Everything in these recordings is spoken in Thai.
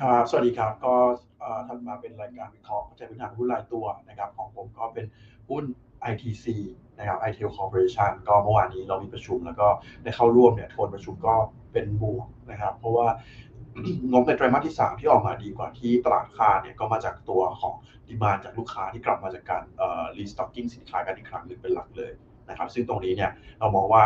ครับสวัสดีครับ ก็อ่าถัดมาเป็นรายการวิเคราะห์ปัจจัยพื้นฐานหุ้นรายตัวนะครับ ของผมก็เป็นหุ้น ITC นะครับ iTel Corporation ก็เมื่อวานนี้เรามีประชุม แล้วก็ได้เข้าร่วมเนี่ยโทนประชุมก็เป็นบวกนะครับ เพราะว่างบในไตรมาสที่ 3 ที่ออกมาดีกว่าที่ตลาดคาดเนี่ยก็มาจากตัวของดีมานจากลูกค้าที่กลับมาจากการเอ่อ restocking สินค้ากันอีกครั้งหนึ่งเป็นหลักเลย นะครับซึ่งตรงนี้เนี่ยเรามองว่า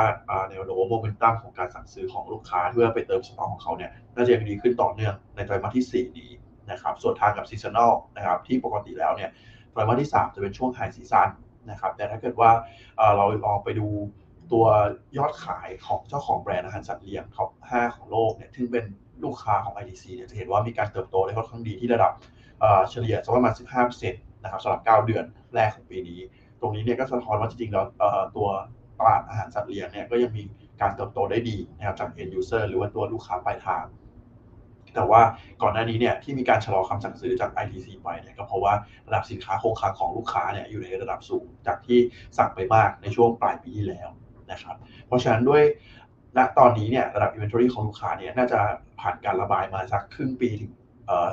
แนวโน้มโมเมนตัมของการสั่งซื้อของลูกค้าเพื่อไปเติมสต็อกของเขาเนี่ยน่าจะยังดีขึ้นต่อเนื่องในไตรมาสที่ 4 นี้นะครับส่วนทางกับ seasonal นะครับที่ปกติแล้วเนี่ยไตรมาสที่ 3 จะเป็นช่วง high season นะครับแต่ถ้าเกิดว่าเราลองไปดูตัวยอดขายของเจ้าของแบรนด์อาหารสัตว์เลี้ยงท็อป 5 ของโลกเนี่ยซึ่งเป็นลูกค้าของ ITC เนี่ยจะเห็นว่ามีการเติบโตได้ค่อนข้างดีที่ระดับเอ่อเฉลี่ยสักประมาณ 15%นะครับสำหรับ 9 เดือนแรกของปีนี้ ตรงนี้เนี่ยก็สะท้อนว่าจริงๆแล้วตัวตลาดอาหารสัตว์เลี้ยงเนี่ยก็ยังมีการเติบโตได้ดีนะครับจาก end user หรือว่าตัวลูกค้าปลายทาง แต่ว่าก่อนหน้านี้เนี่ยที่มีการชะลอคำสั่งซื้อจาก ITC ไปเนี่ยก็เพราะว่าระดับสินค้าคงคลังของลูกค้าเนี่ยอยู่ในระดับสูงจากที่สั่งไปมากในช่วงปลายปีที่แล้วนะครับ เพราะฉะนั้นด้วยณตอนนี้เนี่ยระดับ inventory ของลูกค้าเนี่ยน่าจะผ่านการระบายมาสักครึ่งปีถึง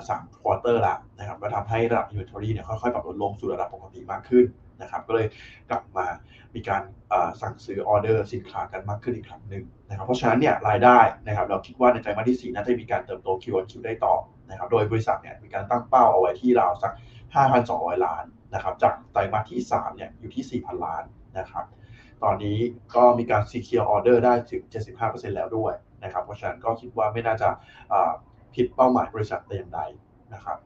สามควอเตอร์ละนะครับก็ทำให้ระดับ inventory เนี่ยค่อยๆปรับลดลงสู่ระดับปกติมากขึ้นนะครับ ก็เลยกลับมามีการสั่งซื้อออเดอร์สินค้ากันมากขึ้นอีกครั้งหนึ่งนะครับ เพราะฉะนั้นเนี่ยรายได้นะครับเราคิดว่าในไตรมาสที่ 4น่าจะมีการเติบโต Q on Q ได้ต่อนะครับ โดยบริษัทเนี่ยมีการตั้งเป้าเอาไว้ที่ราวสัก 5,200 ล้านนะครับ จากไตรมาสที่3เนี่ยอยู่ที่ 4,000 ล้านนะครับ ตอนนี้ก็มีการ secure order ได้ถึง 75%แล้วด้วยนะครับ เพราะฉะนั้นก็คิดว่าไม่น่าจะ อ่าผิดเป้าหมายบริษัทแต่อย่างใดนะครับ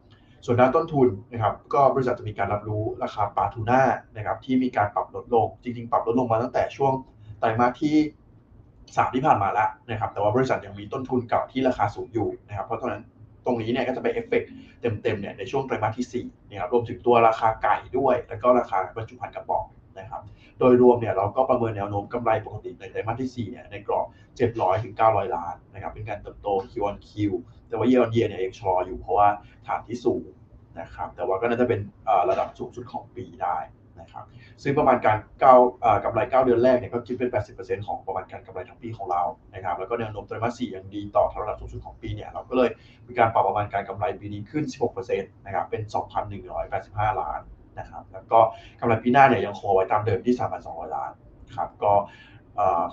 ส่วนด้านต้นทุนนะครับก็บริษัทจะมีการรับรู้ราคาปลาทูน่านะครับที่มีการปรับลดลง จริง ๆ ปรับลดลงมาตั้งแต่ช่วงไตรมาสที่3ที่ผ่านมาแล้วนะครับแต่ว่าบริษัทยังมีต้นทุนเก่าที่ราคาสูงอยู่นะครับเพราะฉะนั้นตรงนี้เนี่ยก็จะไปเอฟเฟกต์เต็มๆเนี่ยในช่วงไตรมาสที่4นะครับรวมถึงตัวราคาไก่ด้วย แล้วก็ราคาบรรจุภัณฑ์กระป๋องนะครับ โดยรวมเนี่ยเราก็ประเมินแนวโน้มกำไรปกติในไตรมาสที่4เนี่ยในกรอบ 700ถึง900 ล้านนะครับเป็นการเติบโต Q on Q แต่ว่า Year on Year เนี่ยยังชะลออยู่เพราะว่าฐานที่สูงนะครับแต่ว่าก็น่าจะเป็นระดับสูงสุดของปีได้นะครับซึ่งประมาณการเก้ากำไร 9 เดือนแรกเนี่ยก็คิดเป็น 80%ของประมาณการกำไรทั้งปีของเรานะครับแล้วก็แนวโน้มไตรมาส4ยังดีต่อทางระดับสูงสุดของปีเนี่ยเราก็เลยมีการปรับประมาณการกำไรปีนี้ขึ้น 16%นะครับเป็น 2,185 ล้านนะครับแล้ว ก็กำไรปีหน้าเนี่ยยังคงไว้ตามเดิมที่ 3,200 ล้านครับก็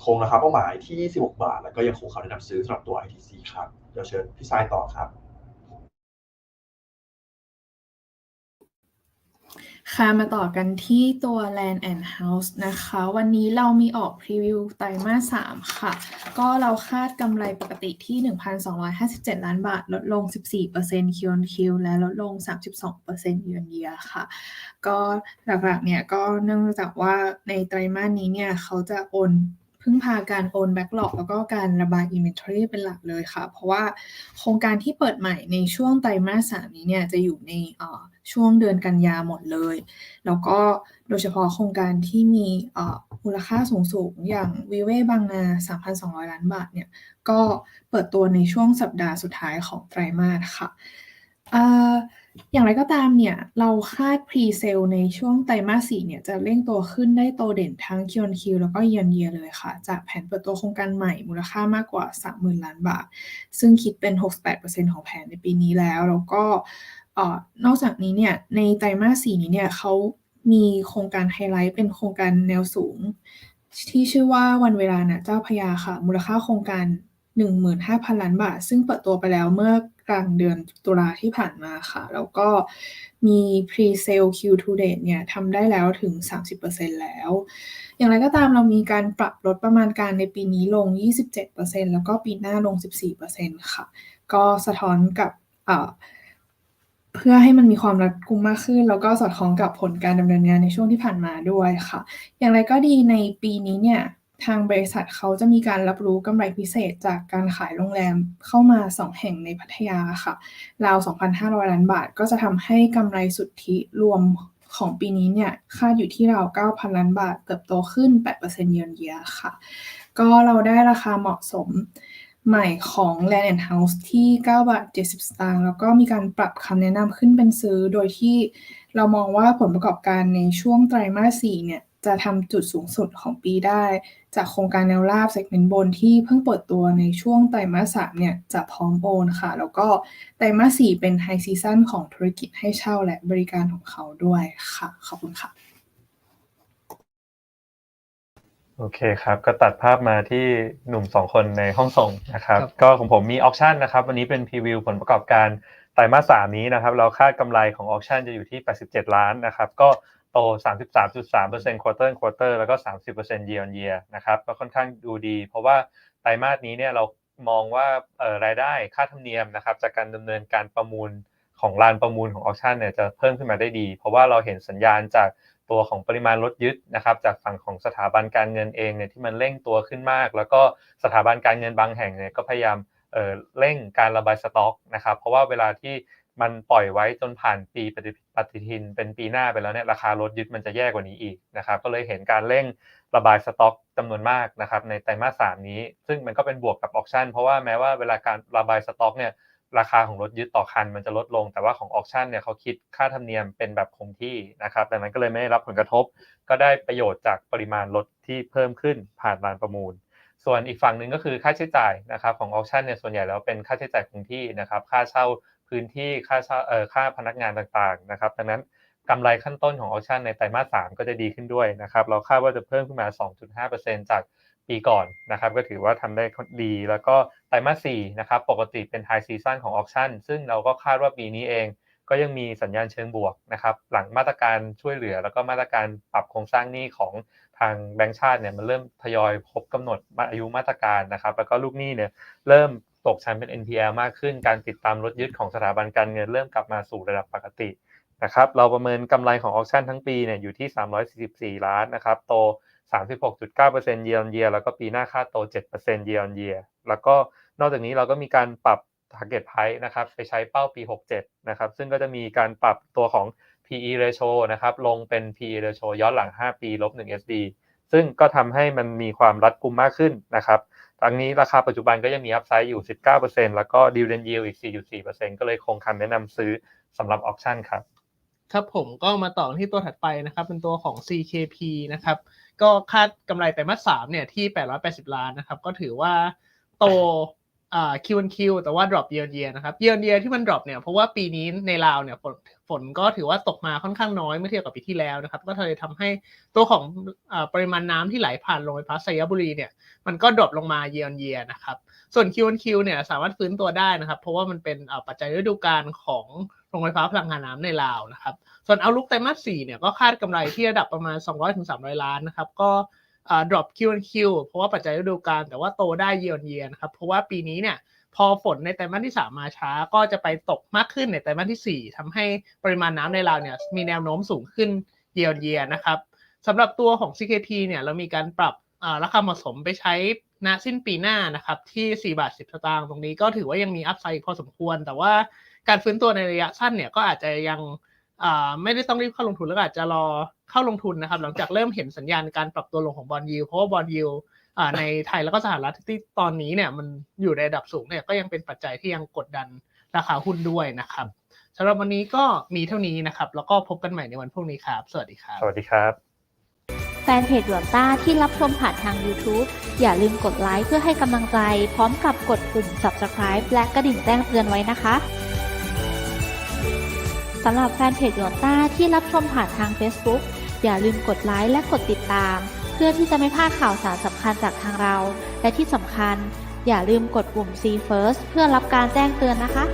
คงนะคงราคาเป้าหมายที่ 16 บาท แล้วก็ยังคงคำแนะนำซื้อสำหรับตัว ITC ครับเดี๋ยวเชิญพี่ทรายต่อครับ ค่ะมาต่อกันที่ตัว Land and House นะคะ วันนี้เรามีออกพรีวิวไตรมาส 3 ค่ะ ก็เราคาดกำไรปกติที่ 1,257 ล้านบาท ลดลง 14% Q on Q และลดลง 32% Year on Year ค่ะ ก็หลักๆเนี่ยก็เนื่องจากว่าในไตรมาสนี้เนี่ยเขาจะโอน พึ่งพาการโอน Backlog แล้วก็การระบาย Inventory เป็นหลักเลยค่ะ เพราะว่าโครงการที่เปิดใหม่ในช่วงไตรมาส3นี้เนี่ยจะอยู่ในช่วงเดือนกันยาหมดเลย แล้วก็โดยเฉพาะโครงการที่มีมูลค่าสูงสูงอย่างวิเวบางนา 3,200 ล้านบาทเนี่ยก็เปิดตัวในช่วงสัปดาห์สุดท้ายของไตรมาสค่ะ อย่างไรก็ตามเนี่ย เราคาด Pre-sale ในช่วงไตรมาส4เนี่ย จะเร่งตัวขึ้นได้โตเด่นทั้ง Q on Q แล้วก็ Year on Year เลยค่ะ จากแผนเปิดตัวโครงการใหม่มูลค่ามากกว่า 30,000 ล้านบาท ซึ่งคิดเป็น 68%ของแผนในปีนี้แล้ว แล้วก็อนอกจากนี้เนี่ย ในไตรมาส4นี้เนี่ยเขามีโครงการไฮไลท์เป็นโครงการแนวสูง ที่ชื่อว่าวันเวลานะเจ้าพยาค่ะ มูลค่าโครงการ 15,000 ล้านบาท ซึ่งเปิดตัวไปแล้วเมื่อ กลางเดือนตุลาที่ผ่านมาค่ะ แล้วก็มี Pre-sale Q to date เนี่ยทำได้แล้วถึง 30%แล้ว อย่างไรก็ตามเรามีการปรับลดประมาณการในปีนี้ลง 27%แล้วก็ปีหน้าลง 14%ค่ะ ก็สะท้อนกับเพื่อให้มันมีความรัดกุมมากขึ้น แล้วก็สอดคล้องกับผลการดำเนินงานในช่วงที่ผ่านมาด้วยค่ะ อย่างไรก็ดีในปีนี้เนี่ย ทางบริษัทเขาจะมีการรับรู้กำไรพิเศษจากการขายโรงแรมเข้ามา 2 แห่งในพัทยาค่ะ ราว 2,500 ล้านบาท ก็จะทำให้กำไรสุทธิรวมของปีนี้เนี่ยคาดอยู่ที่ราว 9,000 ล้านบาท เติบโตขึ้น8% Year on Year ค่ะ ก็เราได้ราคาเหมาะสมใหม่ของ Land and House ที่ 9 บาท 70 สตางค์ แล้วก็มีการปรับคำแนะนำขึ้นเป็นซื้อ โดยที่เรามองว่าผลประกอบการในช่วงไตรมาส 4 เนี่ย จะทำจุดสูงสุดของปีได้ จากโครงการแนวราบ segment บนที่เพิ่งเปิดตัวในช่วงไตรมาส3เนี่ยจะพร้อมโอนค่ะ แล้วก็ไตรมาส4เป็น high season ของธุรกิจให้เช่าและบริการของเขาด้วยค่ะ ขอบคุณค่ะ โอเคครับ ก็ตัดภาพมาที่หนุ่มสองคนในห้องส่งนะครับครับก็ของผมมีออ t ชั่นนะครับ วันนี้เป็นพรีวิวผลประกอบการไตรมาสสามนี้นะครับเราคาดกำไรของออ t ชั่นจะอยู่ที่ 87 ล้านนะครับ ก็ โต 33.3% quarter on quarter แล้วก็ 30% year on year นะครับก็ค่อนข้างดูดี เพราะว่าไตรมาสนี้เนี่ยเรามองว่ารายได้ค่าธรรมเนียมนะครับจากการดำเนินการประมูลของลานประมูลของออ t ชั่นเนี่ยจะเพิ่มขึ้นมาได้ดี เพราะว่าเราเห็นสัญญาณจากตัวของปริมาณรถยึดนะครับจากฝั่งของสถาบันการเงินเองเนี่ยที่มันเร่งตัวขึ้นมาก แล้วก็สถาบันการเงินบางแห่งเนี่ยก็พยายามเเร่งการระบายสต็อกนะครับเพราะว่าเวลาที่ มันปล่อยไว้จนผ่านปีปฏิทินเป็นปีหน้าไปแล้วเนี่ยราคารถยึดมันจะแย่กว่านี้อีกนะครับก็เลยเห็นการเร่งระบายสต็อกจำนวนมากนะครับในไตรมาสสามนี้ ซึ่งมันก็เป็นบวกกับออ t ชั่น เพราะว่าแม้ว่าเวลาการระบายสต็อกเนี่ยราคาของรถยึดต่อคันมันจะลดลง แต่ว่าของออ t ชั่นเนี่ยเขาคิดค่าธรรมเนียมเป็นแบบคงที่นะครับดังนั้นก็เลยไม่ได้รับผลกระทบ ก็ได้ประโยชน์จากปริมาณรถที่เพิ่มขึ้นผ่านลานประมูล ส่วนอีกฝั่งหนึ่งก็คือค่าใช้จ่ายนะครับของออ t ชั่นเนี่ยส่วนใหญ่แล้วเป็นค่าใช้จ่ายคงที่นะครับค่าเช่า พื้นที่ค่าเอ่อค่าพนักงานต่างๆนะครับดังนั้นกำไรขั้นต้นของออ t ชั่นในไตรมาสสามก็จะดีขึ้นด้วยนะครับเราคาดว่าจะเพิ่มขึ้นมา 2.5%จากปีก่อนนะครับก็ถือว่าทำได้ดีแล้วก็ไตรมาส4นะครับปกติเป็นไฮซีซันของออ t ชั่นซึ่งเราก็คาดว่าปีนี้เอง ก็ยังมีสัญญาณเชิงบวกนะครับหลังมาตรการช่วยเหลือ แล้วก็มาตรการปรับโครงสร้างหนี้ของทางแบงก์ชาติเนี่ยมันเริ่มทยอยครบกำหนดอายุมาตรการนะครับแล้วก็ลูกหนี้เนี่ยเริ่ม ตกชั้นเป็น NPL มากขึ้น การติดตามรถยึดของสถาบันการเงินเริ่มกลับมาสู่ระดับปกตินะครับเราประเมินกำไรของออ t ชั่นทั้งปีเนี่ยอยู่ที่ 344 ล้านนะครับโต 36.9% year on year แล้วก็ปีหน้าคาดโต 7% year on year แล้วก็นอกจากนี้เราก็มีการปรับ target price นะครับไปใช้เป้าปี 67 นะครับซึ่งก็จะมีการปรับตัวของ PE ratio นะครับลงเป็น PE ratio ย้อนหลัง 5 ปีลบ1 SD ซึ่งก็ทำให้มันมีความรัดกุมมากขึ้นนะครับทั้งนี้ราคาปัจจุบันก็ยังมีอัพไซด์อยู่ 19%แล้วก็ดิวเดนเยลอีก 4.4%ก็เลยคงคำแนะนำซื้อสำหรับออคชั่นครับ ครับผมก็มาต่อที่ตัวถัดไปนะครับ เป็นตัวของ CKP นะครับ ก็คาดกำไรไตรมาสสามเนี่ยที่ 880 ล้านนะครับ ก็ถือว่าโต อ่า Q&Q แต่ว่า drop year on year นะครับ year on year ที่มัน drop เนี่ยเพราะว่าปีนี้ในลาวเนี่ยฝนฝนก็ถือว่าตกมาค่อนข้างน้อยเมื่อเทียบกับปีที่แล้วนะครับ ก็เลยทำให้ตัวของอปริมาณน้ำที่ไหลผ่านโรงไฟฟ้าไซยบุรีเนี่ยมันก็ drop ลงมา year on year นะครับ ส่วน Q1Q เนี่ยสามารถฟื้นตัวได้นะครับ เพราะว่ามันเป็นปัจจัยฤดูกาลของโรงไฟฟ้าพลังงานน้ำในลาวนะครับ ส่วนเอาลุกไตรมาส4เนี่ยก็คาดกำไรที่ระดับประมาณ 200-300 ล้านนะครับ ก็ อ่า drop Q on Q เพราะว่าปัจจัยฤดูกาลแต่ว่าโตได้ year on year นครับเพราะว่าปีนี้เนี่ยพอฝนในไตรมาสที่ 3 มาช้าก็จะไปตกมากขึ้นในไตรมาสที่ 4ทำให้ปริมาณน้ำในลาวเนี่ยมีแนวโน้มสูงขึ้น year on year นะครับสำหรับตัวของ CKP เนี่ยเรามีการปรับราคาเหมาะสมไปใช้ณสิ้นปีหน้านะครับที่4บาท10สตางค์ตรงนี้ก็ถือว่ายังมีอัพไซด์พอสมควร แต่ว่าการฟื้นตัวในระยะสั้นเนี่ยก็อาจจะยัง ไม่ได้ต้องรีบเข้าลงทุนแล้วก็อาจจะรอเข้าลงทุนนะครับ หลังจากเริ่มเห็นสัญญาณการปรับตัวลงของบอลยูเพราะว่าบอลยูอ่าในไทยแล้วก็สหรัฐที่ตอนนี้เนี่ยมันอยู่ในระดับสูงเนี่ยก็ยังเป็นปัจจัยที่ยังกดดันราคาหุ้นด้วยนะครับสำหรับวันนี้ก็มีเท่านี้นะครับ แล้วก็พบกันใหม่ในวันพรุ่งนี้ครับ สวัสดีครับ สวัสดีครับ แฟนเพจหยวนต้าที่รับชมผ่านทาง YouTube อย่าลืมกดไลค์เพื่อให้กำลังใจ พร้อมกับกดปุ่ม subscribe และกระดิ่งแจ้งเตือนไว้นะคะ สำหรับแฟนเพจหยวนต้าที่รับชมผ่านทาง Facebook อย่าลืมกดไลค์และกดติดตาม เพื่อที่จะไม่พลาดข่าวสารสำคัญจากทางเรา และที่สำคัญ อย่าลืมกดปุ่ม See First เพื่อรับการแจ้งเตือนนะคะ